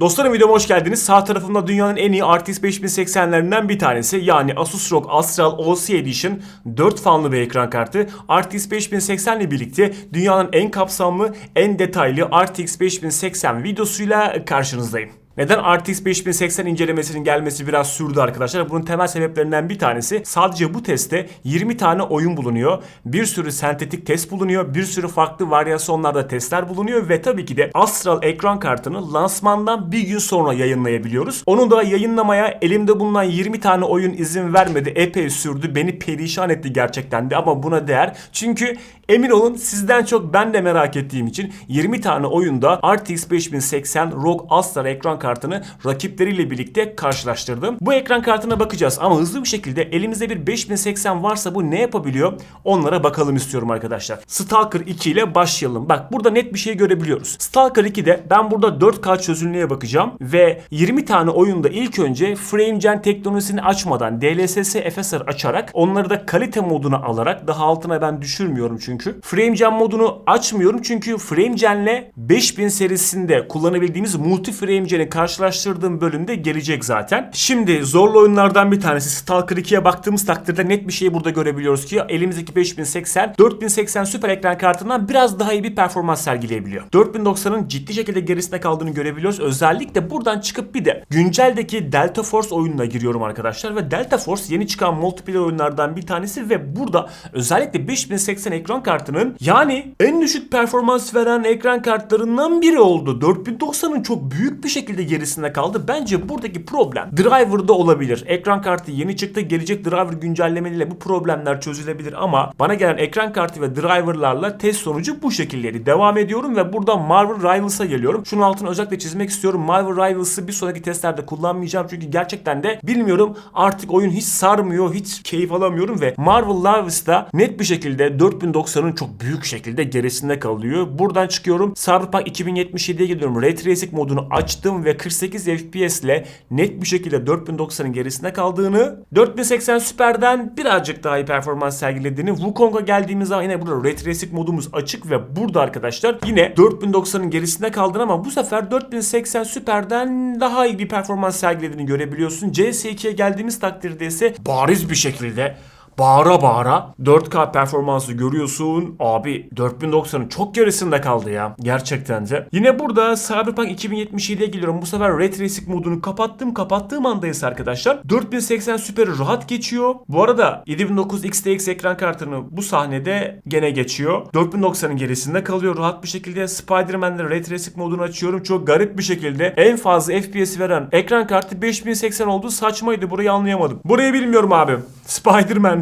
Dostlarım videoma hoş geldiniz. Sağ tarafımda dünyanın en iyi RTX 5080'lerinden bir tanesi. Yani Asus ROG Astral OC Edition 4 fanlı bir ekran kartı. RTX 5080 ile birlikte dünyanın en kapsamlı, en detaylı RTX 5080 videosuyla karşınızdayım. Neden RTX 5080 incelemesinin gelmesi biraz sürdü arkadaşlar? Bunun temel sebeplerinden bir tanesi sadece bu testte 20 tane oyun bulunuyor. Bir sürü sentetik test bulunuyor. Bir sürü farklı varyasyonlarda testler bulunuyor ve tabii ki de Astral ekran kartını lansmandan bir gün sonra yayınlayabiliyoruz. Onu da yayınlamaya elimde bulunan 20 tane oyun izin vermedi. Epey sürdü. Beni perişan etti gerçekten de ama buna değer. Çünkü emin olun sizden çok ben de merak ettiğim için 20 tane oyunda RTX 5080 ROG Astral ekran kartını rakipleriyle birlikte karşılaştırdım. Bu ekran kartına bakacağız ama hızlı bir şekilde elimizde bir 5080 varsa bu ne yapabiliyor? Onlara bakalım istiyorum arkadaşlar. Stalker 2 ile başlayalım. Bak burada net bir şey görebiliyoruz. Stalker 2'de ben burada 4K çözünürlüğe bakacağım ve 20 tane oyunda ilk önce FrameGen teknolojisini açmadan DLSS FSR açarak onları da kalite moduna alarak daha altına ben düşürmüyorum çünkü. FrameGen modunu açmıyorum çünkü FrameGen'le 5000 serisinde kullanabildiğimiz multi FrameGen'i karşılaştırdığım bölümde gelecek zaten. Şimdi zorlu oyunlardan bir tanesi Stalker 2'ye baktığımız takdirde net bir şey burada görebiliyoruz ki elimizdeki 5080 4080 süper ekran kartından biraz daha iyi bir performans sergileyebiliyor. 4090'ın ciddi şekilde gerisinde kaldığını görebiliyoruz. Özellikle buradan çıkıp bir de günceldeki Delta Force oyununa giriyorum arkadaşlar ve Delta Force yeni çıkan multiplayer oyunlardan bir tanesi ve burada özellikle 5080 ekran kartının yani en düşük performans veren ekran kartlarından biri oldu. 4090'ın çok büyük bir şekilde gerisinde kaldı. Bence buradaki problem driver'da olabilir. Ekran kartı yeni çıktı. Gelecek driver güncellemeleriyle bu problemler çözülebilir ama bana gelen ekran kartı ve driver'larla test sonucu bu şekildeydi. Devam ediyorum ve burada Marvel Rivals'a geliyorum. Şunun altını özellikle çizmek istiyorum. Marvel Rivals'ı bir sonraki testlerde kullanmayacağım çünkü gerçekten de bilmiyorum artık oyun hiç sarmıyor, hiç keyif alamıyorum ve Marvel Rivals'da net bir şekilde 4090'ın çok büyük şekilde gerisinde kalıyor. Buradan çıkıyorum. Cyberpunk 2077'ye gidiyorum. Ray Tracing modunu açtım ve 48 FPS ile net bir şekilde 4090'ın gerisinde kaldığını, 4080 Super'den birazcık daha iyi performans sergilediğini, Wukong'a geldiğimiz zaman yine burada Ray Tracing modumuz açık ve burada arkadaşlar yine 4090'ın gerisinde kaldığını ama bu sefer 4080 Super'den daha iyi bir performans sergilediğini görebiliyorsun. CS2'ye geldiğimiz takdirde ise bariz bir şekilde bağıra bağıra 4K performansı görüyorsun. Abi 4090'ın çok gerisinde kaldı ya. Gerçekten de. Yine burada Cyberpunk 2077'ye geliyorum. Bu sefer Ray Tracing modunu kapattım. Kapattığım anda ise arkadaşlar 4080 süperi rahat geçiyor. Bu arada 7900 XTX ekran kartını bu sahnede gene geçiyor. 4090'ın gerisinde kalıyor rahat bir şekilde. Spider-Man'de Ray Tracing modunu açıyorum. Çok garip bir şekilde en fazla FPS veren ekran kartı 5080 oldu. Saçmaydı. Burayı anlayamadım. Burayı bilmiyorum abi.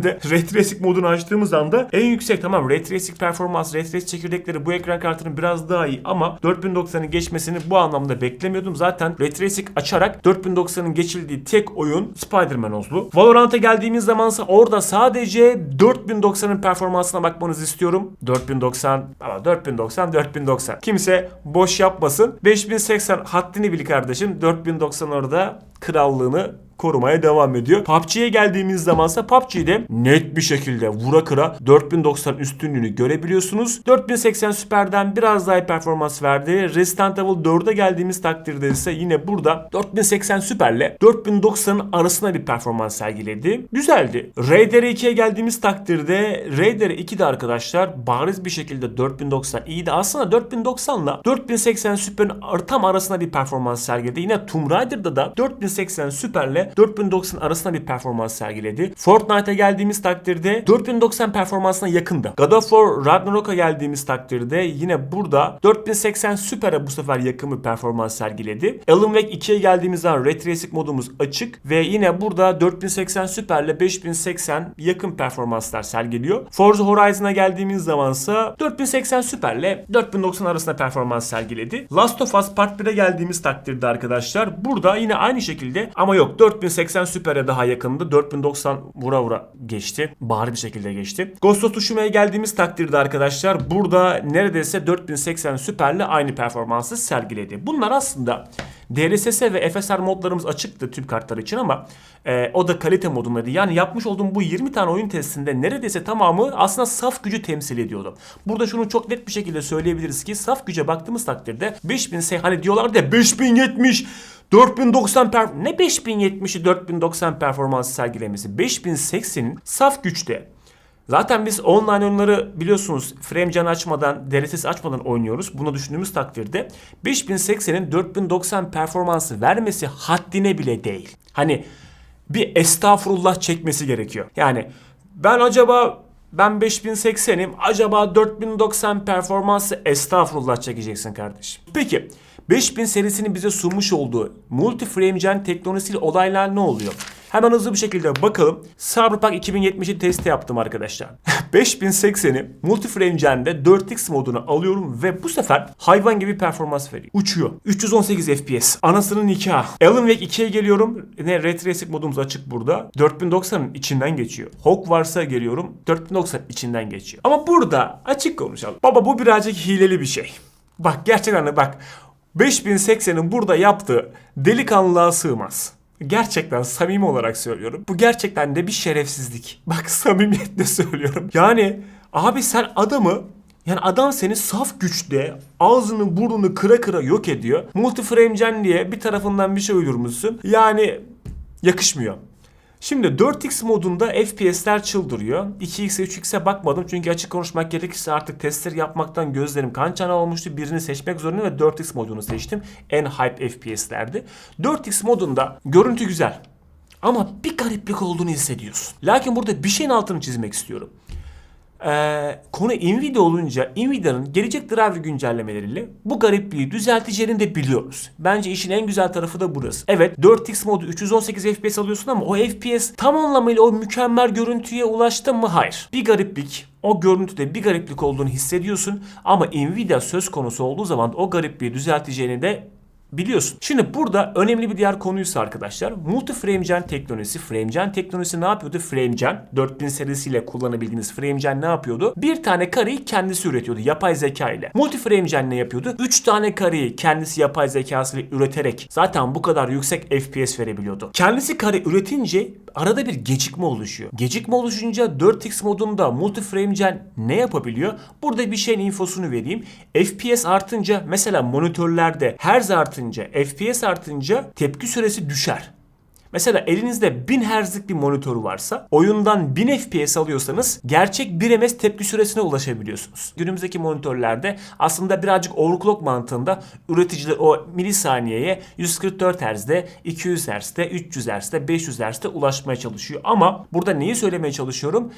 Spider-Man'de Ray modunu açtığımız anda en yüksek tamam Ray performans, Ray çekirdekleri bu ekran kartının biraz daha iyi ama 4090'ın geçmesini bu anlamda beklemiyordum. Zaten Ray açarak 4090'ın geçildiği tek oyun Spider-Man oldu. Valorant'a geldiğimiz zamansa orada sadece 4090'ın performansına bakmanızı istiyorum. 4090 ama 4090 4090. Kimse boş yapmasın. 5080 haddini bil kardeşim. 4090 orada krallığını korumaya devam ediyor. PUBG'ye geldiğimiz zamansa PUBG'de net bir şekilde vura kıra 4090 üstünlüğünü görebiliyorsunuz. 4080 Super'den biraz daha iyi performans verdi. Resident Evil 4'e geldiğimiz takdirde ise yine burada 4080 Super'le 4090'ın arasında bir performans sergiledi. Güzeldi. Raider 2'ye geldiğimiz takdirde Raider 2'de arkadaşlar bariz bir şekilde 4090 iyiydi. Aslında 4090'la 4080 Super'in tam arasında bir performans sergiledi. Yine Tomb Raider'da da 4080 Super'le 4090 arasında bir performans sergiledi. Fortnite'a geldiğimiz takdirde 4090 performansına yakındı. God of War Ragnarok'a geldiğimiz takdirde yine burada 4080 Super'e bu sefer yakın bir performans sergiledi. Alan Wake 2'ye geldiğimiz zaman Ray Tracing modumuz açık ve yine burada 4080 Super'le 5080 yakın performanslar sergiliyor. Forza Horizon'a geldiğimiz zamansa 4080 Super'le 4090 arasında performans sergiledi. Last of Us Part 1'e geldiğimiz takdirde arkadaşlar burada yine aynı şekilde ama yok 4 4080 Super'e daha yakındı. 4090 vura vura geçti. Bari bir şekilde geçti. Ghost of Tsushima'ya geldiğimiz takdirde arkadaşlar burada neredeyse 4080 Super'le aynı performansı sergiledi. Bunlar aslında DLSS ve FSR modlarımız açıktı tüm kartlar için ama e, o da kalite modundaydı. Yani yapmış olduğum bu 20 tane oyun testinde neredeyse tamamı aslında saf gücü temsil ediyordu. Burada şunu çok net bir şekilde söyleyebiliriz ki saf güce baktığımız takdirde 5000 se hani diyorlar da 5070 4090 per ne 5070'i 4090 performansı sergilemesi 5080'in saf güçte Zaten biz online oyunları biliyorsunuz frame can açmadan, DLSS açmadan oynuyoruz. Bunu düşündüğümüz takdirde 5080'in 4090 performansı vermesi haddine bile değil. Hani bir estağfurullah çekmesi gerekiyor. Yani ben acaba ben 5080'im acaba 4090 performansı estağfurullah çekeceksin kardeşim. Peki 5000 serisinin bize sunmuş olduğu multi frame gen teknolojisiyle olaylar ne oluyor? Hemen hızlı bir şekilde bakalım. Cyberpunk 2070'i testi yaptım arkadaşlar. 5080'i Multiframe Gen'de 4X moduna alıyorum ve bu sefer hayvan gibi performans veriyor. Uçuyor. 318 FPS. Anasının nikahı. Alan Wake 2'ye geliyorum. Ne Ray Tracing modumuz açık burada. 4090'ın içinden geçiyor. Hogwarts'a geliyorum. 4090 içinden geçiyor. Ama burada açık konuşalım. Baba bu birazcık hileli bir şey. Bak gerçekten de bak 5080'in burada yaptığı delikanlılığa sığmaz. Gerçekten samimi olarak söylüyorum. Bu gerçekten de bir şerefsizlik. Bak samimiyetle söylüyorum. Yani abi sen adamı yani adam seni saf güçte ağzını burnunu kıra kıra yok ediyor. Multiframe gen diye bir tarafından bir şey uydurmuşsun. Yani yakışmıyor. Şimdi 4x modunda FPS'ler çıldırıyor. 2x'e 3x'e bakmadım çünkü açık konuşmak gerekirse artık testleri yapmaktan gözlerim kan çanağı olmuştu. Birini seçmek zorunda ve 4x modunu seçtim. En hype FPS'lerdi. 4x modunda görüntü güzel. Ama bir gariplik olduğunu hissediyorsun. Lakin burada bir şeyin altını çizmek istiyorum. Ee, konu Nvidia olunca Nvidia'nın gelecek driver güncellemeleriyle bu garipliği düzelteceğini de biliyoruz. Bence işin en güzel tarafı da burası. Evet 4x modu 318 FPS alıyorsun ama o FPS tam anlamıyla o mükemmel görüntüye ulaştı mı? Hayır. Bir gariplik o görüntüde bir gariplik olduğunu hissediyorsun ama Nvidia söz konusu olduğu zaman o garipliği düzelteceğini de biliyorsun. Şimdi burada önemli bir diğer konuysa arkadaşlar multi frame gen teknolojisi. Frame gen teknolojisi ne yapıyordu? Frame gen 4000 serisiyle kullanabildiğiniz frame gen ne yapıyordu? Bir tane kareyi kendisi üretiyordu yapay zeka ile. Multi frame gen ne yapıyordu? 3 tane kareyi kendisi yapay zekasıyla üreterek zaten bu kadar yüksek FPS verebiliyordu. Kendisi kare üretince arada bir gecikme oluşuyor. Gecikme oluşunca 4x modunda multi frame gen ne yapabiliyor? Burada bir şeyin infosunu vereyim. FPS artınca mesela monitörlerde hertz artınca FPS artınca tepki süresi düşer. Mesela elinizde 1000 Hz'lik bir monitörü varsa oyundan 1000 FPS alıyorsanız gerçek 1 ms tepki süresine ulaşabiliyorsunuz. Günümüzdeki monitörlerde aslında birazcık overclock mantığında üreticiler o milisaniyeye 144 Hz'de, 200 Hz'de, 300 Hz'de, 500 Hz'de ulaşmaya çalışıyor. Ama burada neyi söylemeye çalışıyorum?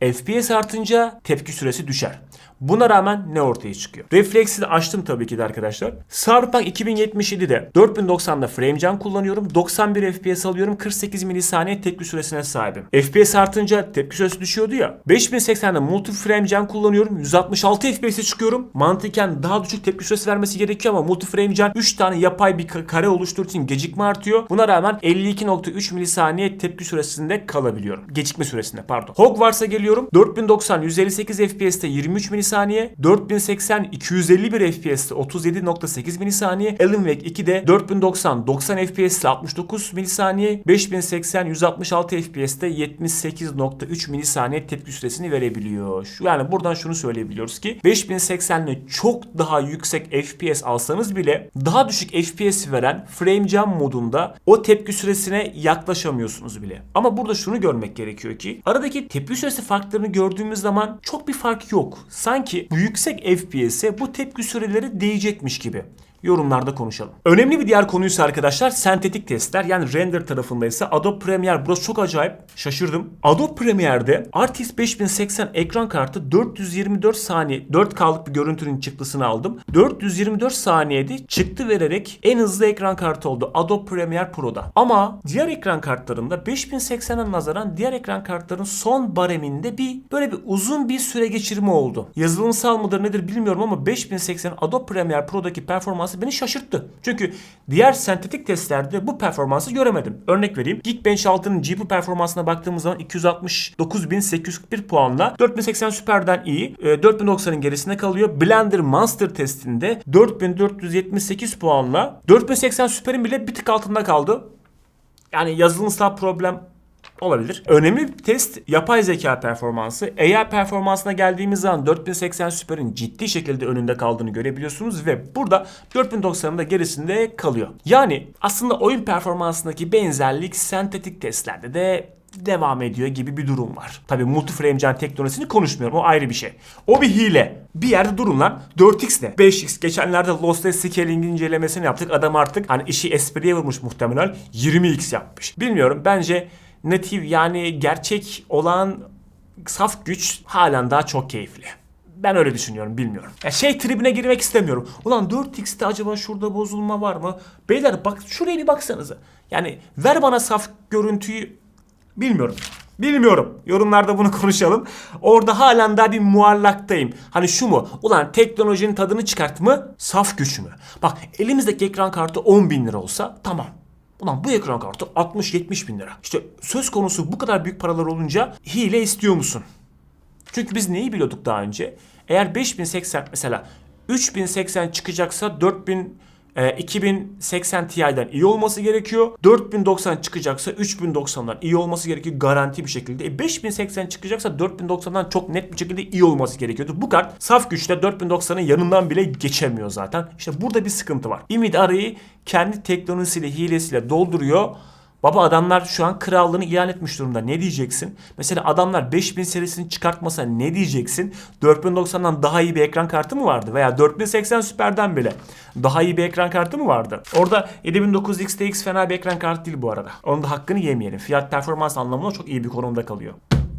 FPS artınca tepki süresi düşer. Buna rağmen ne ortaya çıkıyor? Refleksi de açtım tabii ki de arkadaşlar. Cyberpunk 2077'de 4090'da FrameGen kullanıyorum. 91 FPS alıyorum. 48 milisaniye tepki süresine sahibim. FPS artınca tepki süresi düşüyordu ya. 5080'de multi FrameGen kullanıyorum. 166 FPS'e çıkıyorum. Mantıken daha düşük tepki süresi vermesi gerekiyor ama multi FrameGen 3 tane yapay bir kare oluşturduğu için gecikme artıyor. Buna rağmen 52.3 milisaniye tepki süresinde kalabiliyorum. Gecikme süresinde pardon. Hogwarts'a geliyorum. 4090 158 FPS'te 23 milisaniye milisaniye, 4080 251 FPS'te 37.8 milisaniye, Alan Wake 2'de 4090 90 FPS'te 69 milisaniye, 5080 166 FPS'te 78.3 milisaniye tepki süresini verebiliyor. Yani buradan şunu söyleyebiliyoruz ki 5080 ile çok daha yüksek FPS alsanız bile daha düşük FPS veren frame jam modunda o tepki süresine yaklaşamıyorsunuz bile. Ama burada şunu görmek gerekiyor ki aradaki tepki süresi farklarını gördüğümüz zaman çok bir fark yok. Sanki bu yüksek FPS'e bu tepki süreleri değecekmiş gibi yorumlarda konuşalım. Önemli bir diğer konuysa arkadaşlar sentetik testler yani render tarafında ise Adobe Premiere burası çok acayip şaşırdım. Adobe Premiere'de RTX 5080 ekran kartı 424 saniye 4K'lık bir görüntünün çıktısını aldım. 424 saniyede çıktı vererek en hızlı ekran kartı oldu Adobe Premiere Pro'da. Ama diğer ekran kartlarında 5080'e nazaran diğer ekran kartların son bareminde bir böyle bir uzun bir süre geçirme oldu. Yazılımsal mıdır nedir bilmiyorum ama 5080 Adobe Premiere Pro'daki performans performansı beni şaşırttı. Çünkü diğer sentetik testlerde bu performansı göremedim. Örnek vereyim. Geekbench 6'nın GPU performansına baktığımız zaman 269.841 puanla 4080 Super'den iyi. E, 4090'ın gerisinde kalıyor. Blender Monster testinde 4478 puanla 4080 Super'in bile bir tık altında kaldı. Yani yazılımsal problem olabilir. Önemli bir test yapay zeka performansı. AI performansına geldiğimiz zaman 4080 Super'in ciddi şekilde önünde kaldığını görebiliyorsunuz ve burada 4090'ın da gerisinde kalıyor. Yani aslında oyun performansındaki benzerlik sentetik testlerde de devam ediyor gibi bir durum var. Tabi multiframe gen teknolojisini konuşmuyorum o ayrı bir şey. O bir hile. Bir yerde durun lan 4x ne? 5x geçenlerde Lossless Scaling incelemesini yaptık. Adam artık hani işi espriye vurmuş muhtemelen 20x yapmış. Bilmiyorum bence native yani gerçek olan saf güç halen daha çok keyifli. Ben öyle düşünüyorum bilmiyorum. Ya şey tribine girmek istemiyorum. Ulan 4x'te acaba şurada bozulma var mı? Beyler bak şuraya bir baksanıza. Yani ver bana saf görüntüyü bilmiyorum. Bilmiyorum. Yorumlarda bunu konuşalım. Orada halen daha bir muallaktayım. Hani şu mu? Ulan teknolojinin tadını çıkart mı? Saf güç mü? Bak elimizdeki ekran kartı 10 bin lira olsa tamam. Ulan bu ekran kartı 60-70 bin lira. İşte söz konusu bu kadar büyük paralar olunca hile istiyor musun? Çünkü biz neyi biliyorduk daha önce? Eğer 5080 mesela 3080 çıkacaksa 4000 e, 2080 Ti'den iyi olması gerekiyor. 4090 çıkacaksa 3090'dan iyi olması gerekiyor garanti bir şekilde. E, 5080 çıkacaksa 4090'dan çok net bir şekilde iyi olması gerekiyordu. Bu kart saf güçte 4090'ın yanından bile geçemiyor zaten. İşte burada bir sıkıntı var. Imid arayı kendi teknolojisiyle hilesiyle dolduruyor. Baba adamlar şu an krallığını ilan etmiş durumda. Ne diyeceksin? Mesela adamlar 5000 serisini çıkartmasa ne diyeceksin? 4090'dan daha iyi bir ekran kartı mı vardı? Veya 4080 Super'den bile daha iyi bir ekran kartı mı vardı? Orada 7900 XTX fena bir ekran kartı değil bu arada. Onun da hakkını yemeyelim. Fiyat performans anlamında çok iyi bir konumda kalıyor.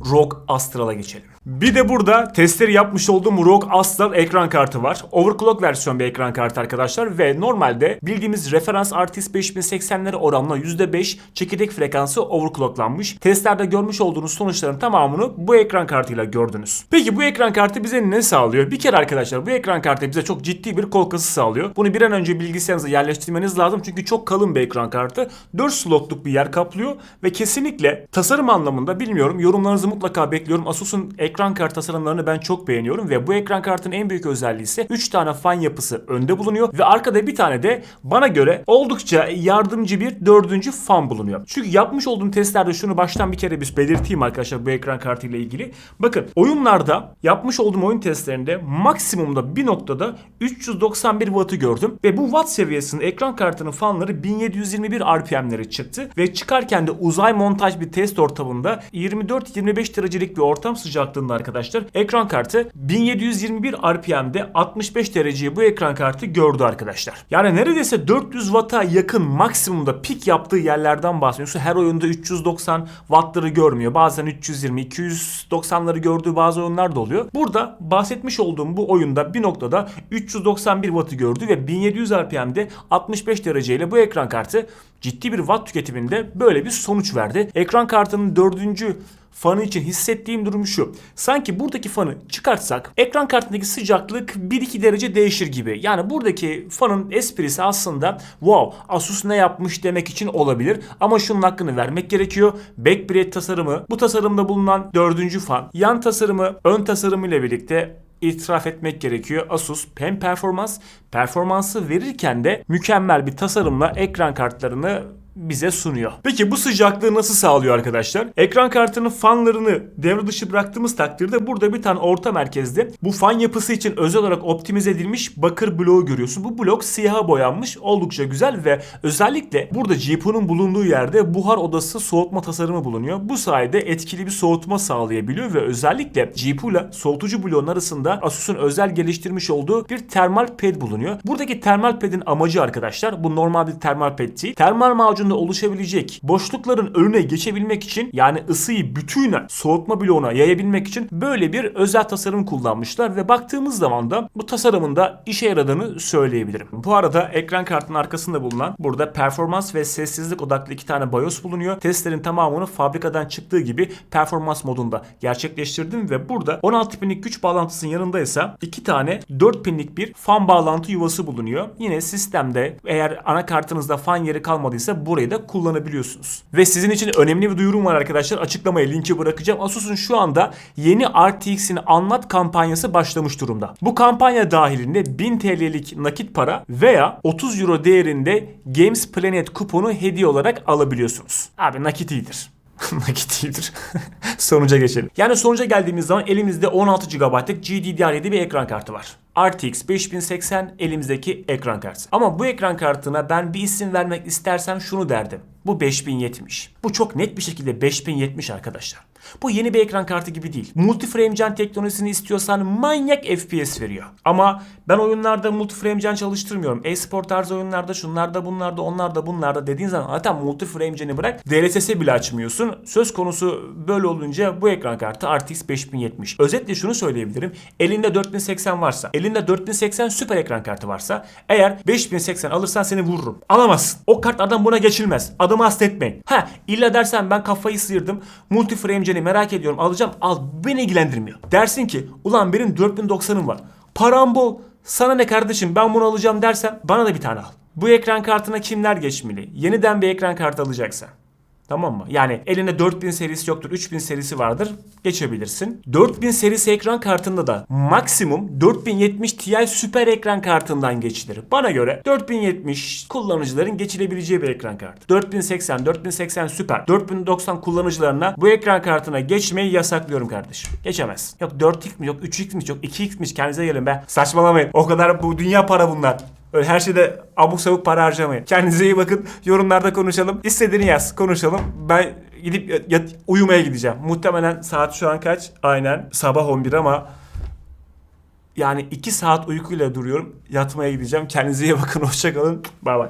ROG Astral'a geçelim. Bir de burada testleri yapmış olduğum ROG Astral ekran kartı var. Overclock versiyon bir ekran kartı arkadaşlar ve normalde bildiğimiz referans RTX 5080'lere oranla %5 çekirdek frekansı overclocklanmış. Testlerde görmüş olduğunuz sonuçların tamamını bu ekran kartıyla gördünüz. Peki bu ekran kartı bize ne sağlıyor? Bir kere arkadaşlar bu ekran kartı bize çok ciddi bir kol kası sağlıyor. Bunu bir an önce bilgisayarınıza yerleştirmeniz lazım çünkü çok kalın bir ekran kartı. 4 slotluk bir yer kaplıyor ve kesinlikle tasarım anlamında bilmiyorum yorumlarınızı mutlaka bekliyorum. Asus'un ekran kart tasarımlarını ben çok beğeniyorum ve bu ekran kartının en büyük özelliği ise 3 tane fan yapısı önde bulunuyor ve arkada bir tane de bana göre oldukça yardımcı bir dördüncü fan bulunuyor. Çünkü yapmış olduğum testlerde şunu baştan bir kere bir belirteyim arkadaşlar bu ekran kartı ile ilgili. Bakın oyunlarda yapmış olduğum oyun testlerinde maksimumda bir noktada 391 wattı gördüm ve bu watt seviyesinde ekran kartının fanları 1721 RPM'lere çıktı ve çıkarken de uzay montaj bir test ortamında 24-25 derecelik bir ortam sıcaklığında arkadaşlar ekran kartı 1721 RPM'de 65 dereceyi bu ekran kartı gördü arkadaşlar. Yani neredeyse 400 Watt'a yakın maksimumda pik yaptığı yerlerden bahsediyoruz. Her oyunda 390 Watt'ları görmüyor. Bazen 320, 290'ları gördüğü bazı oyunlar da oluyor. Burada bahsetmiş olduğum bu oyunda bir noktada 391 Watt'ı gördü ve 1700 RPM'de 65 dereceyle bu ekran kartı ciddi bir watt tüketiminde böyle bir sonuç verdi. Ekran kartının dördüncü fanı için hissettiğim durum şu. Sanki buradaki fanı çıkartsak ekran kartındaki sıcaklık 1-2 derece değişir gibi. Yani buradaki fanın esprisi aslında wow Asus ne yapmış demek için olabilir. Ama şunun hakkını vermek gerekiyor. Backplate tasarımı, bu tasarımda bulunan dördüncü fan, yan tasarımı, ön tasarımı ile birlikte itiraf etmek gerekiyor. Asus hem performans performansı verirken de mükemmel bir tasarımla ekran kartlarını bize sunuyor. Peki bu sıcaklığı nasıl sağlıyor arkadaşlar? Ekran kartının fanlarını devre dışı bıraktığımız takdirde burada bir tane orta merkezde bu fan yapısı için özel olarak optimize edilmiş bakır bloğu görüyorsun. Bu blok siyaha boyanmış. Oldukça güzel ve özellikle burada GPU'nun bulunduğu yerde buhar odası soğutma tasarımı bulunuyor. Bu sayede etkili bir soğutma sağlayabiliyor ve özellikle GPU ile soğutucu bloğun arasında Asus'un özel geliştirmiş olduğu bir termal pad bulunuyor. Buradaki termal pad'in amacı arkadaşlar bu normal bir termal pad değil. Termal macun içerisinde oluşabilecek boşlukların önüne geçebilmek için yani ısıyı bütüne soğutma bloğuna yayabilmek için böyle bir özel tasarım kullanmışlar ve baktığımız zaman da bu tasarımın da işe yaradığını söyleyebilirim. Bu arada ekran kartının arkasında bulunan burada performans ve sessizlik odaklı iki tane BIOS bulunuyor. Testlerin tamamını fabrikadan çıktığı gibi performans modunda gerçekleştirdim ve burada 16 pinlik güç bağlantısının yanında ise iki tane 4 pinlik bir fan bağlantı yuvası bulunuyor. Yine sistemde eğer anakartınızda fan yeri kalmadıysa burayı da kullanabiliyorsunuz. Ve sizin için önemli bir duyurum var arkadaşlar. Açıklamaya linki bırakacağım. Asus'un şu anda yeni RTX'ini anlat kampanyası başlamış durumda. Bu kampanya dahilinde 1000 TL'lik nakit para veya 30 euro değerinde Games Planet kuponu hediye olarak alabiliyorsunuz. Abi nakit iyidir. nakit iyidir. sonuca geçelim. Yani sonuca geldiğimiz zaman elimizde 16 GB'lık GDDR7 bir ekran kartı var. RTX 5080 elimizdeki ekran kartı. Ama bu ekran kartına ben bir isim vermek istersem şunu derdim. Bu 5070. Bu çok net bir şekilde 5070 arkadaşlar. Bu yeni bir ekran kartı gibi değil. Multiframe gen teknolojisini istiyorsan manyak FPS veriyor. Ama ben oyunlarda multiframe gen çalıştırmıyorum. E-spor tarzı oyunlarda şunlarda bunlarda onlarda bunlarda dediğin zaman zaten multiframe gen'i bırak DLSS bile açmıyorsun. Söz konusu böyle olunca bu ekran kartı RTX 5070. Özetle şunu söyleyebilirim. Elinde 4080 varsa, elinde 4080 süper ekran kartı varsa eğer 5080 alırsan seni vururum. Alamazsın. O kart adam buna geçilmez. Adamı hasta etmeyin. Ha illa dersen ben kafayı sıyırdım. Multiframe gen'i merak ediyorum alacağım. Al beni ilgilendirmiyor. Dersin ki ulan benim 4090'ım var. Param bol. Sana ne kardeşim ben bunu alacağım dersen bana da bir tane al. Bu ekran kartına kimler geçmeli? Yeniden bir ekran kartı alacaksan. Tamam mı? Yani elinde 4000 serisi yoktur, 3000 serisi vardır. Geçebilirsin. 4000 serisi ekran kartında da maksimum 4070 Ti süper ekran kartından geçilir. Bana göre 4070 kullanıcıların geçilebileceği bir ekran kartı. 4080, 4080 süper, 4090 kullanıcılarına bu ekran kartına geçmeyi yasaklıyorum kardeşim. Geçemez. Yok 4x mi, yok 3x mi, yok 2x'miş kendinize gelin be. Saçmalamayın. O kadar bu dünya para bunlar. Öyle her şeyde abuk sabuk para harcamayın. Kendinize iyi bakın. Yorumlarda konuşalım. İstediğini yaz. Konuşalım. Ben gidip yat- yat- uyumaya gideceğim. Muhtemelen saat şu an kaç? Aynen sabah 11 ama yani 2 saat uykuyla duruyorum. Yatmaya gideceğim. Kendinize iyi bakın. Hoşçakalın. Bay bay.